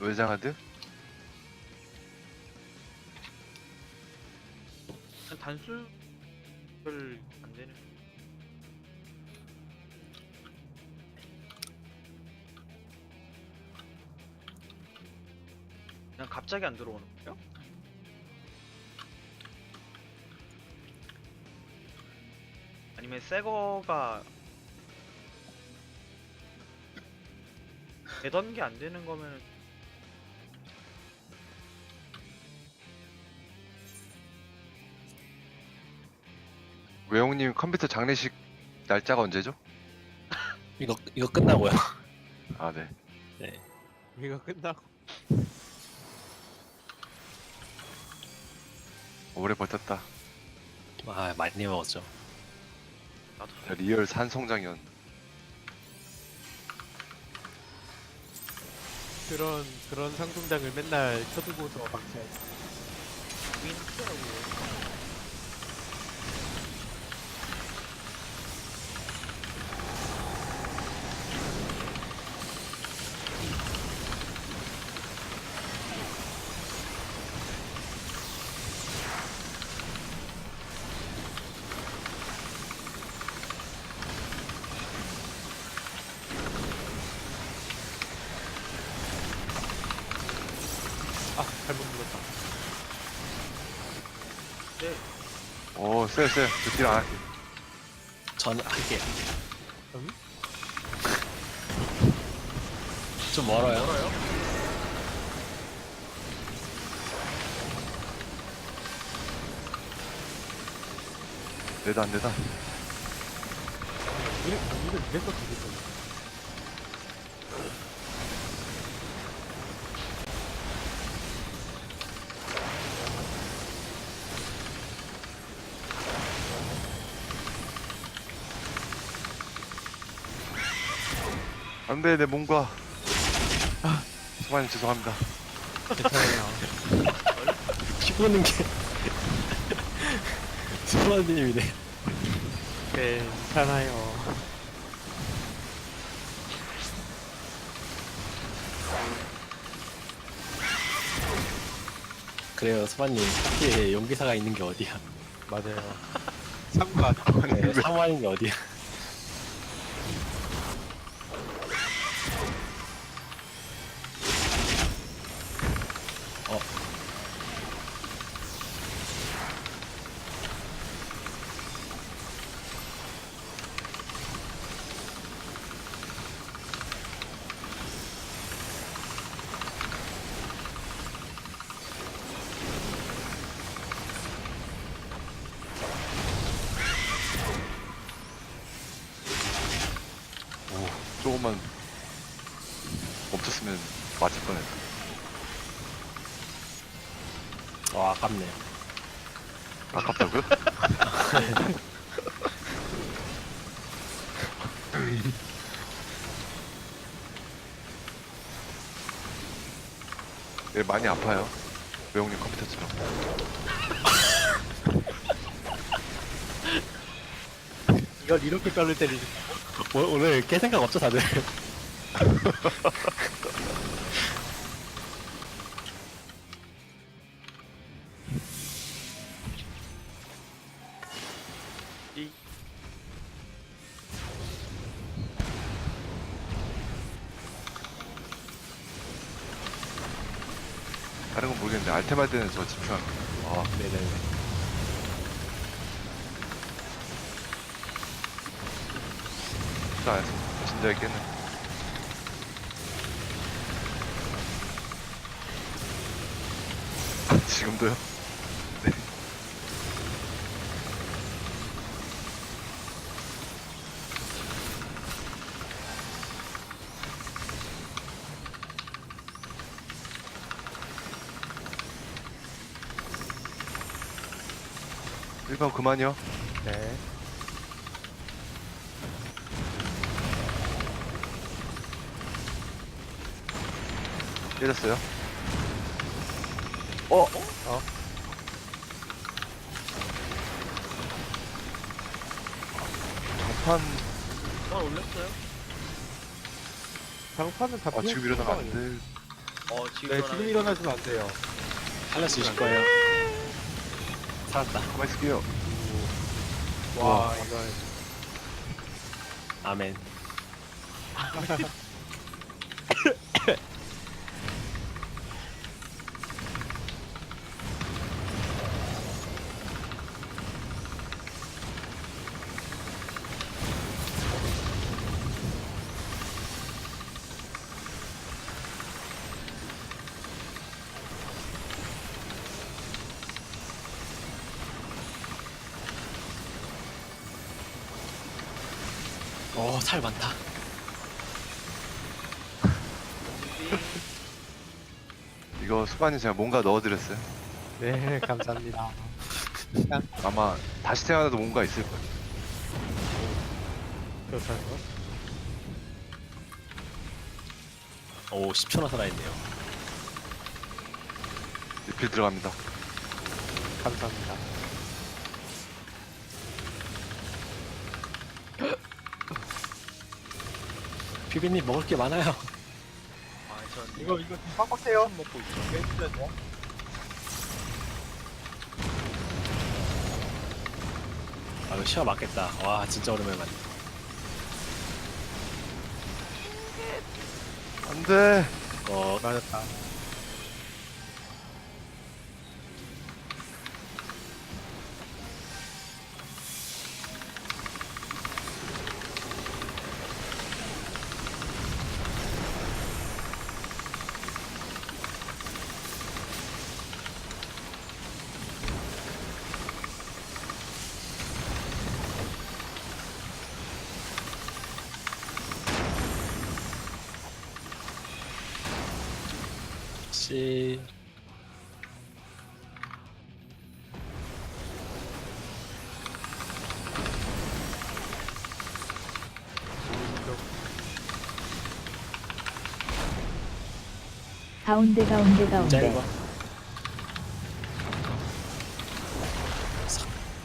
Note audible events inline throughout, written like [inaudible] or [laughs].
외장하드? 그냥 단수를 안 되는. 그냥 갑자기 안 들어오는 거예요? 아니면 새 거가 되던 게 안 되는 거면 외용님 컴퓨터 장례식 날짜가 언제죠? [laughs] 이거 이거 끝나고요. [laughs] 아 네. 이거 끝나고 오래 버텼다. 아 많이 먹었죠. 나도 자, 리얼 산송장이었. 그런 그런 상동장을 맨날 쳐두고서 방치할 윈스라고 아 잘못 눌렀다 네, 오, 쎄, 쎄. 저딜안 할게. 전 할게요. 음? 좀 멀어요. 멀어요? 내다, 안 내다. 이래 이래 이래서 되겠다 안 돼, 내 몸과. 아, 수만님 죄송합니다. [laughs] 괜찮아요 피보는 게 [laughs] 수만님이네. 괜찮아요 그래요, 수만님. 특히 용기사가 있는 게 어디야? 맞아요 [laughs] 상관 네, 사무하는 게 어디야? 조금만 멈췄으면 맞을 뻔했다. 어, 아깝네요. 아깝다고요? [laughs] 네, 많이 아파요. 외용님 컴퓨터처럼. 이걸 이렇게 뼈를 때리는 오, 오늘 깨 생각 없죠, 다들? 이 다른 건 모르겠는데 알테말 때는 저 거. 아, 네네 안 진짜 있겠네. 아, [laughs] 지금도요? 네. 일반 그만이요. 네 때렸어요. 어? 어? 장판, 만 올렸어요? 장판은 다 아, 지금 수 일어나면 안거 돼. 어 지금 네 지금 일어나시면 안 돼요 살릴 수 있을 거예요. 살았다. 가만히 있을게요. 와 이거 아멘. [laughs] 오, 살 많다. 이거 수반이 제가 뭔가 넣어드렸어요. 네 감사합니다 [laughs] 아마 다시 태어나도 뭔가 있을 거예요. 그렇다고요? 오, 10초나 살아있네요. 리필 들어갑니다. 감사합니다 피비님 먹을 게 많아요. 아전 이거 이거 좀 빡빡해요 먹고 있어 깨주세요 아, 이거 시야 맞겠다. 와, 진짜 오랜만에 맞네. 안 돼! 어, 맞았다 씨. 가운데 가운데 짧아. 가운데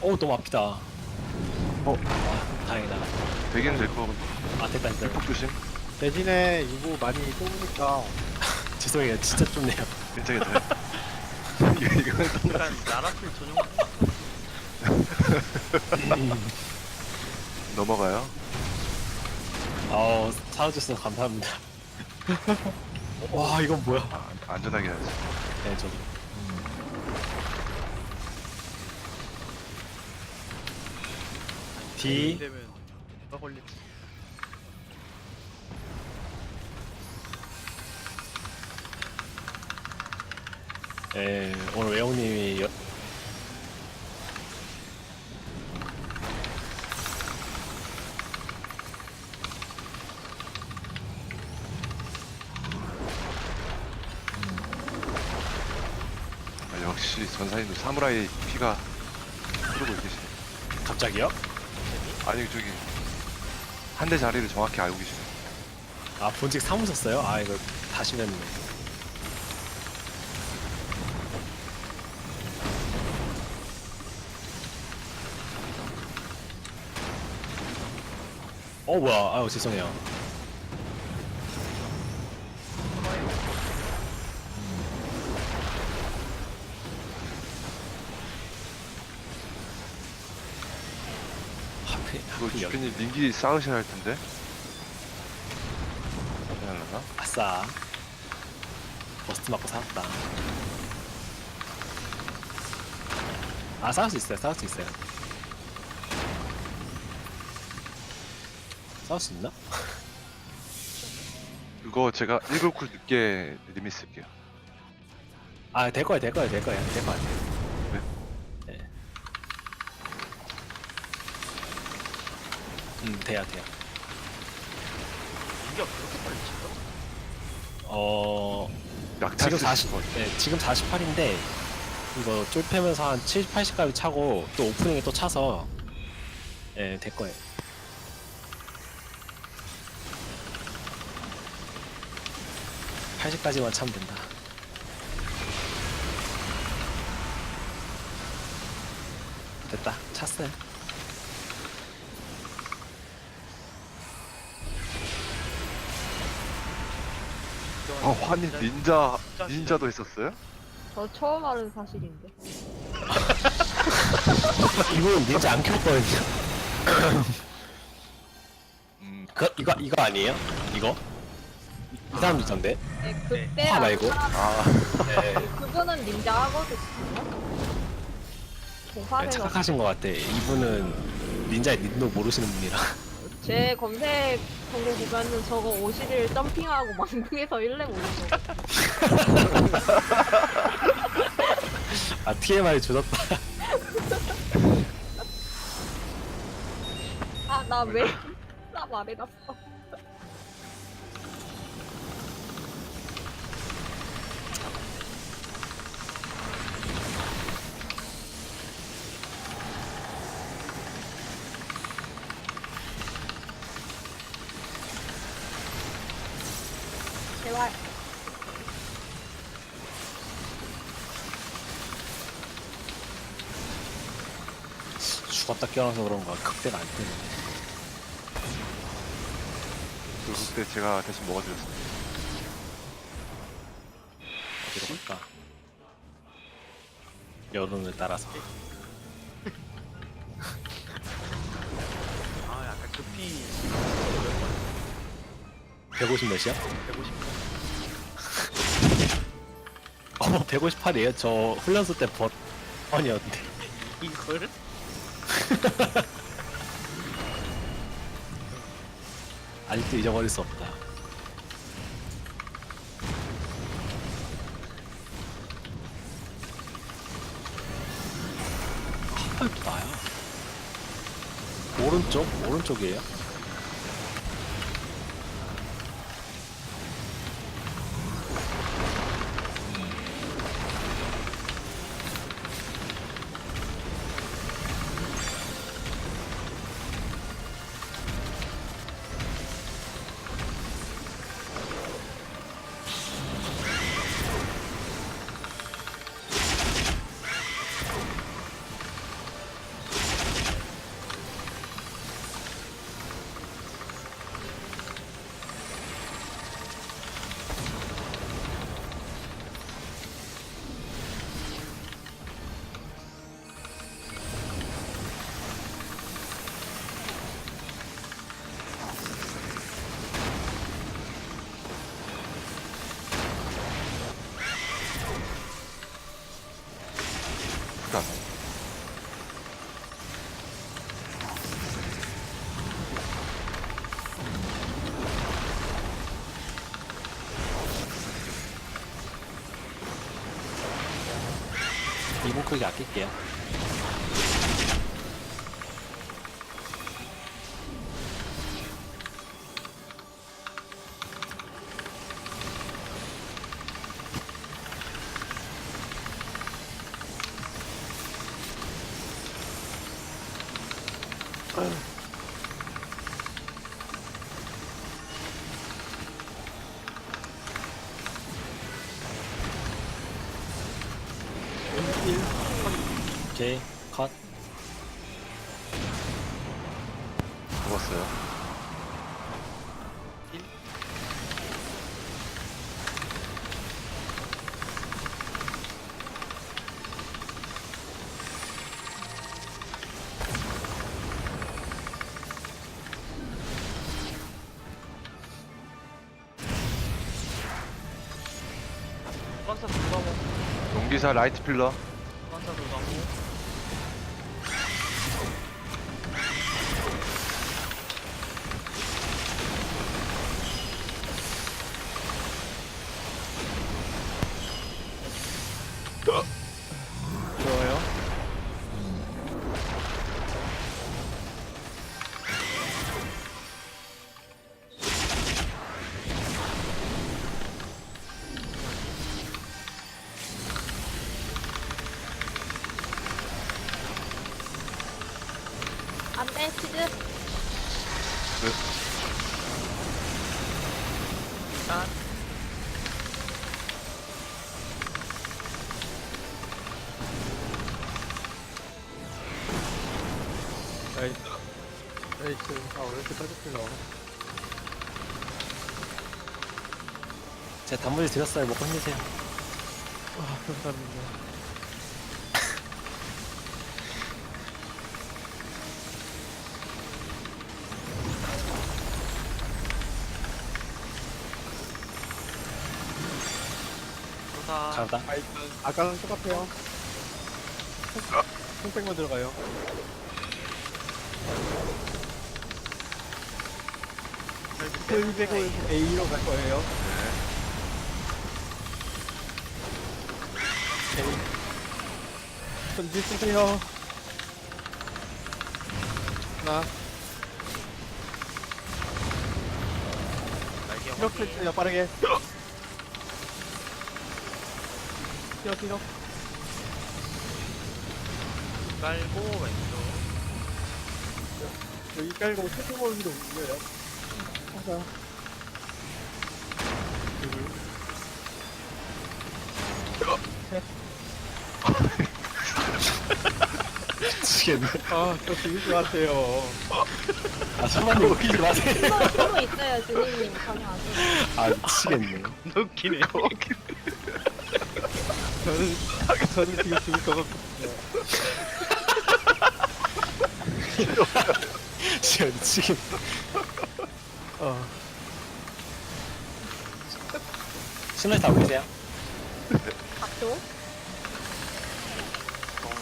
오, 너무 아프다. 어, 아, 다행이다. 되긴 될 거고. 아, 됐다, 됐다. 폭 조심. 대신에 이거 많이 쏘니까 죄송해요. 진짜 좁네요. 괜찮아, 괜찮아. 이거- 약간 나라풀 전용 넘어가요. 어, 사라졌어. 감사합니다. 와, 이건 뭐야? 아, 안전하게 해야지. 네, 저도. D. 되면 누가 걸릴지 예, 오늘 외형님이 여... 아, 역시 전사님도 사무라이 피가 흐르고 계시네. 갑자기요? 아니, 저기. 한 대 자리를 정확히 알고 계시네. 아, 본직 사무셨어요? 아, 이거 다시면 어, 뭐야. 아유, 죄송해요. 하필, 그 하필 여기. 주편이 링기 쌓으셔야 할 텐데. 괜찮나? 아싸. 버스트 맞고 살았다. 아, 싸울 수 있어요. 싸울 수 있어요. 싸울 수 있나? 그거 제가 1글쿨 늦게 리밋 쓸게요. 아, 될 거야, 될 거야, 될 거야. 될거 같아요. 네? 네. 음, 돼야, 돼요. 인격 그렇게 빨리 치죠? 어, 약탈 지금 쓰실 40, 거 네, 지금 48인데, 이거 쫄패면서 한 70, 80까지 차고, 또 오프닝에 또 차서, 예, 될 거예요. (80까지만) 차면 된다 됐다 찼어요 아 진짜- 닌자 닌자도 있었어요? 저 처음 하는 사실인데. [laughs] 이분은 닌자 안 켰거든요. 음 그, 이거, 이거 아니에요? 이거? 이 사람 있던데? 네, 네. 그때 화 말고? 아, 네. [laughs] 그분은 닌자 하거든요. 네, 동파에서 착각하신 것 같아. 이분은 닌자의 닌도 모르시는 분이라. [laughs] 제 검색 성공 보면은 저거 51 점핑하고 망궁에서 1렙 오는 거. 아, TMI 조졌다. [laughs] 아, 나 왜? 나 말해놨어. 제발. 죽었다 깨어나서 그런가 극대가 안 뜨네. 그 그때 제가 대신 먹어드렸습니다. 어디로 갈까? 여론을 따라서. 아 약간 급히 150 몇이야? 150 어, 158이에요? 저 훈련소 때 버, 번이었는데. 이거를? [laughs] 아직도 잊어버릴 수 없다. 아, 또 나야. 오른쪽? 오른쪽이에요? 크기 아낄게요. 용기사 라이트 필러 나이스. 나이스. 아, 왜 이렇게 빠졌길래. 제가 단무지 드렸어요. 먹고 힘내세요. 아, 감사합니다. 가다. 아, 일단 아까랑 똑같아요. 콩백만 들어가요. 텔백을 A로 갈 거예요. A. 전지 쓰세요. 하나. 날개 이렇게 확인. 해요 빠르게. 뛰어 뛰어. 깔고 왼쪽. 여기 깔고 체크볼기도 올려요. 하자. 미치겠네. 아, 저 죽을 것 같아요. 아, 선반님 웃기지 마세요. 숨어, 숨어 있어요, 주님님. 가면 안 돼요. 아, 미치겠네. 웃기네. 저는, 저는 지금 죽을 것 같거든요. [laughs] 진짜 미치겠네. 어, 신발 다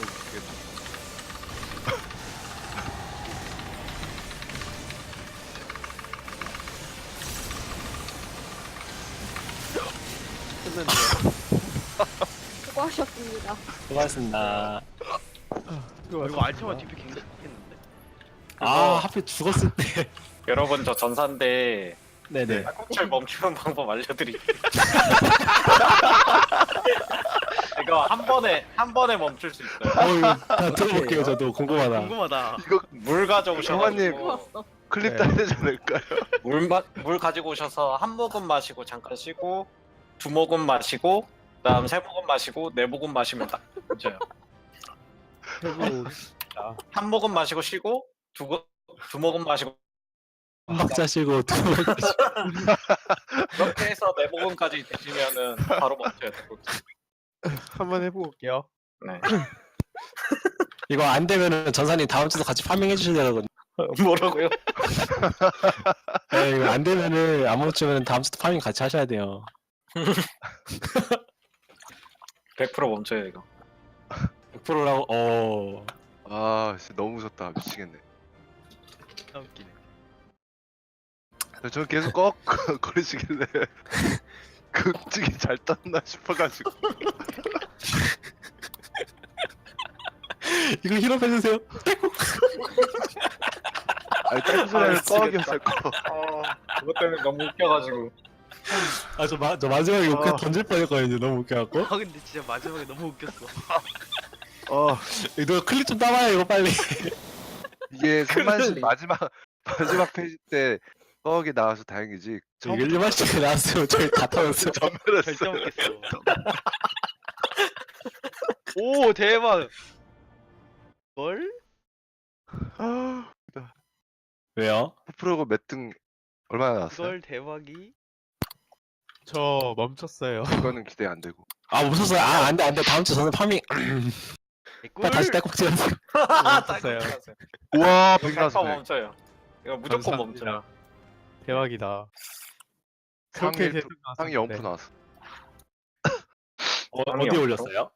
미치겠다. 끝났네요. 수고하셨습니다. 수고하셨습니다. 이거 알테마 DP 굉장히 좋겠는데. 아, 하필 죽었을 때. 여러분 저 전사인데 네네. 꽃을 멈추는 방법 알려드릴게요. [laughs] 이거 한 번에 한 번에 멈출 수 있어요. 어유, 다 들어볼게요. 저도 궁금하다. 궁금하다. 물 가져오셔가지고 좋았어. 클립 네. 따야 되지 않을까요? 물, 마, 물 가지고 오셔서 한 모금 마시고 잠깐 쉬고 두 모금 마시고 그다음 세 모금 마시고 네 모금 마시면 딱 멈춰요. 해보고 한 모금 마시고 쉬고 두, 고- 두 모금 마시고 한 박자 쉬고 두 번. [laughs] 그렇게 해서 네 모금까지 드시면은 바로 멈춰요. 한번 해보고 올게요. 네. [laughs] 이거 안 되면은 전사님 다음 주도 같이 파밍해 주셔야 되거든요. [laughs] 뭐라고요? 네, 이거 안 되면은 안 멈추면 다음 주도 파밍 같이 하셔야 돼요. 100% 멈춰요 이거. 100%라고, 어. 아, 진짜 너무 무섭다. 미치겠네. 아, 웃기네. 저는 계속 꺽 [laughs] 거리시길래 [laughs] 극직이 잘 떴나 싶어가지고 이거 힐업 해주세요. 아니 딱 소리는 꺽이었을 거 어, 그것 때문에 너무 웃겨가지고. 아, 저, 마, 저 마지막에 어. 욕해 던질 뻔했거든요. 너무 웃겨갖고. 아 근데 진짜 마지막에 너무 웃겼어. 어 이거 클립 좀 따봐요, 이거 빨리. 이게 [laughs] 선만신 큰일. 마지막 마지막 페이지 때 꺽이 나와서 다행이지 이거 1만씩에 나왔으면 저희 다 [laughs] 터졌어요. 전멸했어. [laughs] 오 대박. 뭘? 아 왜요? 프로고 몇등 얼마나 나왔어요? 그걸 대박이. 저 멈췄어요. [laughs] 그거는 기대 안 되고 아, 웃었어요. 아, 안 돼, 안 돼. 다음 주 저는 파밍. 꿀. 다시 딸꾹질 하세요. 멈췄어요. 우와 이거 백이 나왔어 100% 백. 멈춰요. 이거 무조건 감사합니다. 대박이다. 상위 그렇게 상위 나왔었는데. 0% 나왔어 어. 어디에 올렸어요?